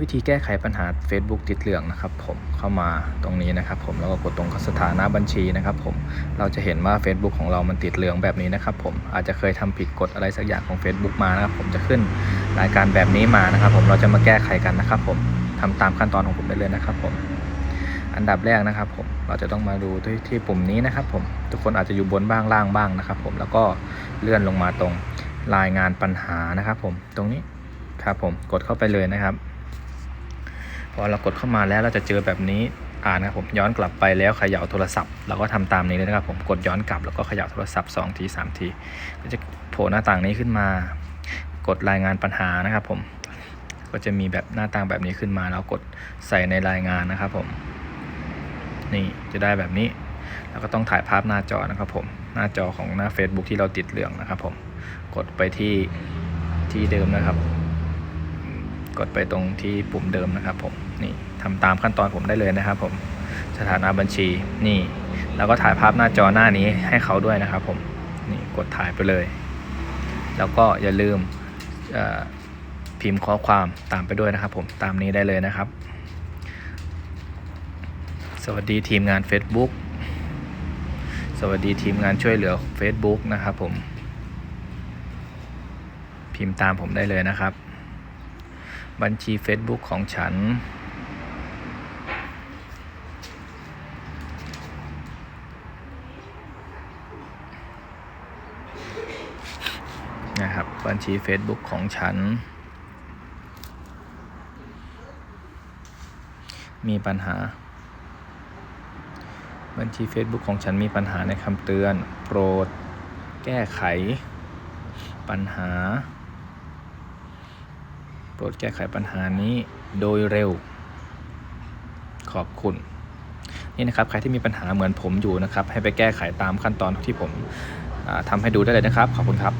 วิธีแก้ไขปัญหา Facebook ติดเหลืองนะครับผมเข้ามาตรงนี้นะครับผมแล้วก็กดตรงสถานะบัญชีนะครับผมเราจะเห็นว่า Facebook ของเรามันติดเหลืองแบบนี้นะครับผมอาจจะเคยทำผิดกฎอะไรสักอย่างของ Facebook มานะครับผมจะขึ้นรายการแบบนี้มานะครับ ผมเราจะมาแก้ไขกันนะครับ ผมทำตามขั้นตอนของผมได้เลยนะครับผมอันดับแรกนะครับผมเราจะต้องมาดูที่ที่ปุ่มนี้นะครับผมทุกคนอาจจะอยู่บนบ้างล่างบ้างนะครับ ผมแล้วก็เลื่อนลงมาตรงรายงานปัญหานะครับ ผมตรงนี้ครับผมกดเข้าไปเลยนะครับ พอเรากดเข้ามาแล้วเราจะเจอแบบนี้อ่านนะครับผมย้อนกลับไปแล้วเขย่าโทรศัพท์เราก็ทำตามนี้เลยนะครับผมกดย้อนกลับแล้วก็เขย่าโทรศัพท์2ที3ทีก็จะโผล่หน้าต่างนี้ขึ้นมา กดรายงานปัญหานะครับผมก็จะมีแบบหน้าต่างแบบนี้ขึ้นมาแล้วกดใส่ในรายงานนะครับผมนี่จะได้แบบนี้ แล้วก็ต้องถ่ายภาพหน้าจอนะครับผมหน้าจอของหน้า Facebook ที่เราติดเหลืองนะครับผมกดไปที่ที่เดิมนะครับ กดไปตรงที่ปุ่มเดิมนะครับผมนี่ทำตามขั้นตอนผมได้เลยนะครับผมสถานะบัญชีนี่ แล้วก็ถ่ายภาพหน้าจอหน้านี้ให้เขาด้วยนะครับผมนี่กดถ่ายไปเลย แล้วก็อย่าลืมพิมพ์ข้อความตามไปด้วยนะครับผมตามนี้ได้เลยนะครับ สวัสดีทีมงาน Facebook สวัสดีทีมงานช่วยเหลือ Facebook นะครับผม พิมพ์ตามผมได้เลยนะครับ บัญชี Facebook ของฉัน นะครับ บัญชี Facebook ของฉัน มีปัญหา บัญชี Facebook ของฉันมีปัญหาในคำเตือน โปรด แก้ไข ปัญหา โปรดแก้ไขปัญหานี้โดยเร็ว ขอบคุณ นี่นะครับ ใครที่มีปัญหาเหมือนผมอยู่นะครับ ให้ไปแก้ไขตามขั้นตอนที่ผมทำทำให้ดูได้เลยนะครับ ขอบคุณครับ